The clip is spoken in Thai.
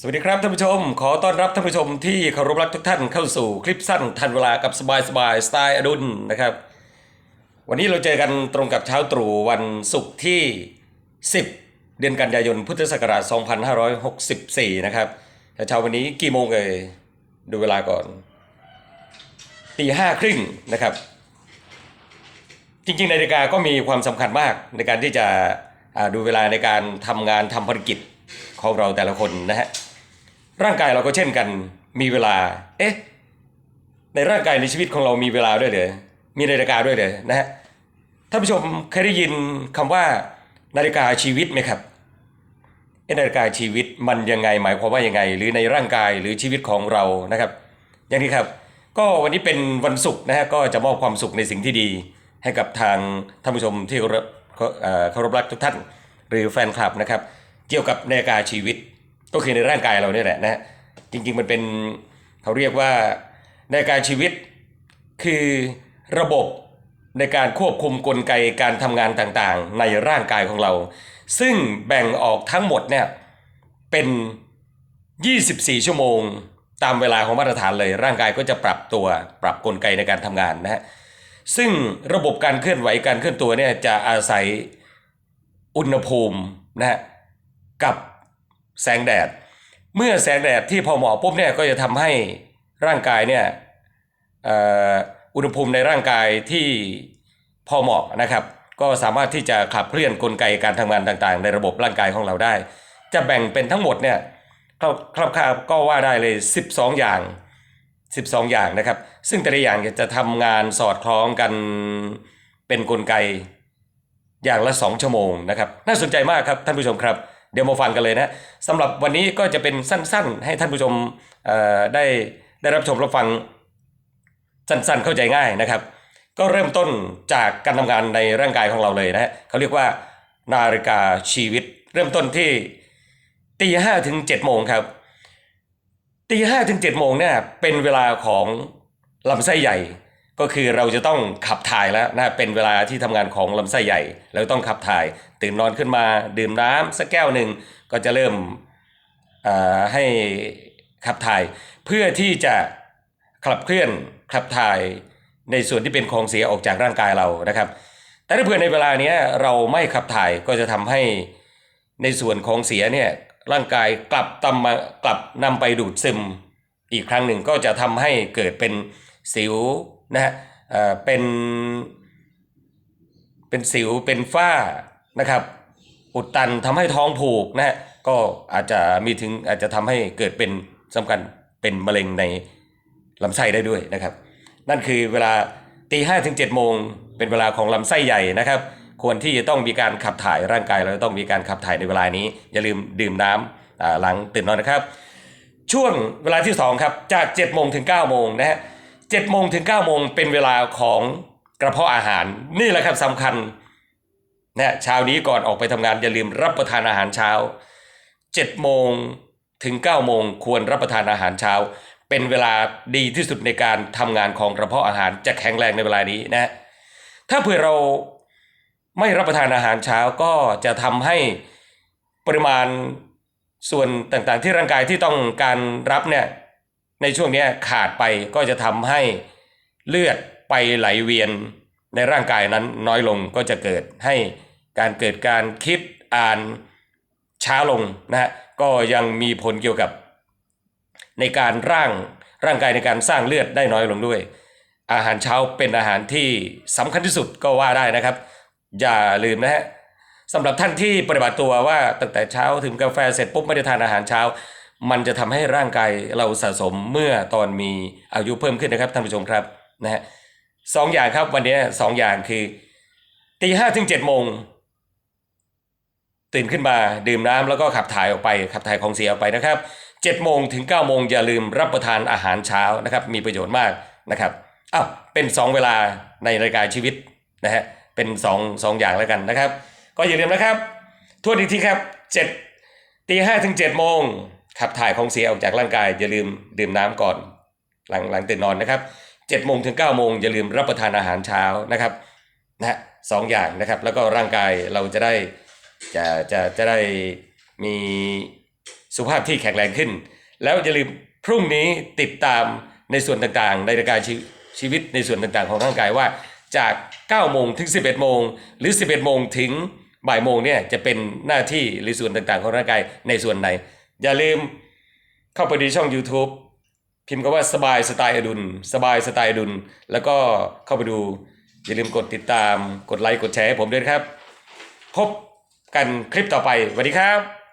สวัสดีครับท่านผู้ชม ขอต้อนรับท่านผู้ชมที่เคารพรักทุกท่านเข้าสู่คลิปสั้นทันเวลากับสบายสบายสไตล์อดุลนะครับ วันนี้เราเจอกันตรงกับเช้าตรู่วันศุกร์ที่ 10 เดือนกันยายนพุทธศักราช 2564 นะครับแต่เช้าวันนี้กี่โมงเลยดูเวลาก่อนตีห้าครึ่งนะครับ จริงๆนาฬิกาก็มีความสำคัญมากในการที่จะดูเวลาในการทำงานทำภารกิจของเราแต่ละคนนะฮะ ร่างกายเราก็เช่นกัน มีเวลา เอ๊ะ ในร่างกายในชีวิตของเรามีเวลาด้วยเหรอมีนาฬิกาด้วยเหรอนะฮะท่านผู้ชมเคยได้ยินคำว่านาฬิกาชีวิตไหมครับเอนาฬิกาชีวิตมันยังไงหมายความว่ายังไง หรือในร่างกายหรือชีวิตของเรานะครับ อย่างนี้ครับ ก็วันนี้เป็นวันศุกร์นะฮะก็จะมอบความสุขในสิ่งที่ดี ให้กับทางท่านผู้ชมที่เคารพเคารพรักทุกท่าน หรือแฟนคลับนะครับ เกี่ยวกับนาฬิกาชีวิต ก็คือในร่างกายเราเนี่ยแหละนะฮะจริงๆมันเป็นเขาเรียกว่าในการชีวิตคือระบบในการควบคุมกลไกการทำงานต่างๆ ในร่างกายของเรา ซึ่งแบ่งออกทั้งหมดเนี่ยเป็น 24 ชั่วโมง ตามเวลาของมาตรฐานเลย ร่างกายก็จะปรับตัวปรับกลไกในการทำงานนะฮะซึ่งระบบการเคลื่อนไหวการเคลื่อนตัวเนี่ยจะอาศัยอุณหภูมินะฮะกับ แสงแดด เมื่อแสงแดดที่พอเหมาะปุ๊บเนี่ยก็จะทำให้ร่างกายเนี่ยอุณหภูมิในร่างกายที่พอเหมาะนะครับ ก็สามารถที่จะขับเคลื่อนกลไกการทำงานต่างๆ ในระบบร่างกายของเราได้ จะแบ่งเป็นทั้งหมดเนี่ยคร่าวๆก็ว่าได้เลย 12 อย่าง 12 อย่างนะครับ ซึ่งแต่ละอย่างจะทำงานสอดคล้องกันเป็นกลไกอย่างละ 2 ชั่วโมงนะครับ น่าสนใจมากครับท่านผู้ชมครับ เดี๋ยวมาฟังกันเลยนะสำหรับวันนี้ก็จะเป็นสั้น ๆ ให้ท่านผู้ชมได้ได้รับชมรับฟังสั้นๆ เข้าใจง่ายนะครับ ก็เริ่มต้นจากการทำงานในร่างกายของเราเลยนะฮะเขาเรียกว่านาฬิกาชีวิต เริ่มต้นที่ตีห้าถึงเจ็ดโมงครับตีห้าถึงเจ็ดโมงเนี่ยเป็นเวลาของลำไส้ใหญ่ ก็คือเราจะต้องขับถ่ายแล้วนะเป็นเวลาที่ทำงานของลำไส้ใหญ่เราต้องขับถ่าย ตื่นนอนขึ้นมาดื่มน้ำสักแก้วหนึ่งก็จะเริ่มอ่าให้ขับถ่าย เพื่อที่จะขับเคลื่อนขับถ่ายในส่วนที่เป็นของเสียออกจากร่างกายเรานะครับ แต่ถ้าเผื่อในเวลาเนี้ยเราไม่ขับถ่ายก็จะทำให้ในส่วนของเสียเนี่ยร่างกายกลับตำมากลับนำไปดูดซึมอีกครั้งหนึ่งก็จะทำให้เกิดเป็นสิว นะฮะเอ่อเป็นเป็นสิวเป็นฝ้านะครับ อุดตันทำให้ท้องผูกนะฮะก็อาจจะมีถึงอาจจะทำให้เกิดเป็นสำคัญเป็นมะเร็งในลำไส้ได้ด้วยนะครับ นั่นคือเวลาตีห้าถึงเจ็ดโมงเป็นเวลาของลำไส้ใหญ่นะครับ ควรที่จะต้องมีการขับถ่ายร่างกายเราต้องมีการขับถ่ายในเวลานี้ อย่าลืมดื่มน้ำอ่าหลังตื่นนอนนะครับ ช่วงเวลาที่สองครับจาก7โมงถึง9โมงนะฮะ 7โมงถึง9โมงเป็นเวลาของกระเพาะอาหาร นี่แหละครับสำคัญนะเช้านี้ก่อนออกไปทำงานอย่าลืมรับประทานอาหารเช้า7โมงถึง9โมงควรรับประทานอาหารเช้า เป็นเวลาดีที่สุดในการทำงานของกระเพาะอาหารจะแข็งแรงในเวลานี้นะฮะถ้าเผื่อเราไม่รับประทานอาหารเช้าก็จะทำให้ปริมาณส่วนต่างๆ ที่ร่างกายที่ต้องการรับเนี่ย ในช่วงนี้ขาดไปก็จะทำให้เลือดไปไหลเวียนในร่างกายนั้นน้อยลงก็จะเกิดให้การเกิดการคิดอ่านช้าลงนะฮะก็ยังมีผลเกี่ยวกับ ในการร่างร่างกายในการสร้างเลือดได้น้อยลงด้วย อาหารเช้าเป็นอาหารที่สำคัญที่สุดก็ว่าได้นะครับ อย่าลืมนะฮะสำหรับท่านที่ปฏิบัติตัวว่าตั้งแต่เช้าถึงกาแฟเสร็จปุ๊บไม่ได้ทานอาหารเช้า มันจะทำให้ร่างกายเราสะสมเมื่อตอนมีอายุเพิ่มขึ้นนะครับท่านผู้ชมครับนะฮะสองอย่างครับวันนี้สองอย่างคือตีห้าถึงเจ็ดโมงตื่นขึ้นมาดื่มน้ำแล้วก็ขับถ่ายออกไปขับถ่ายของเสียออกไปนะครับเจ็ดโมงถึงเก้าโมงอย่าลืมรับประทานอาหารเช้านะครับ มีประโยชน์มากนะครับอ้าวเป็นสองเวลาในรายการชีวิตนะฮะเป็นสองสองอย่างแล้วกันนะครับ ก็อย่าลืมนะครับทวนอีกทีครับเจ็ดตีห้าถึงเจ็ดโมง ขับถ่ายของเสียออกจากร่างกายอย่าลืมดื่มน้ำก่อน หลังหลังตื่นนอนนะครับเจ็ดโมงถึงเก้าโมงอย่าลืมรับประทานอาหารเช้านะครับนะฮะสองอย่างนะครับ แล้วก็ร่างกายเราจะได้จะจะจะได้มีสุขภาพที่แข็งแรงขึ้น แล้วอย่าลืมพรุ่งนี้ติดตามในส่วนต่างๆ ในรายการชีชีวิตในส่วนต่างๆ ของร่างกายว่าจาก9โมงถึง 11 โมง หรือ 11 โมงถึงบ่ายโมงเนี่ยจะเป็นหน้าที่หรือส่วนต่างๆ ของร่างกายในส่วนไหน อย่าลืมเข้าไปดีช่อง YouTube พิมพ์คำว่าสบายสไตล์อดุล สบายสไตล์อดุล แล้วก็เข้าไปดู อย่าลืมกดติดตาม กดไลค์ กดแชร์ให้ผมด้วยครับ พบกันคลิปต่อไปสวัสดีครับ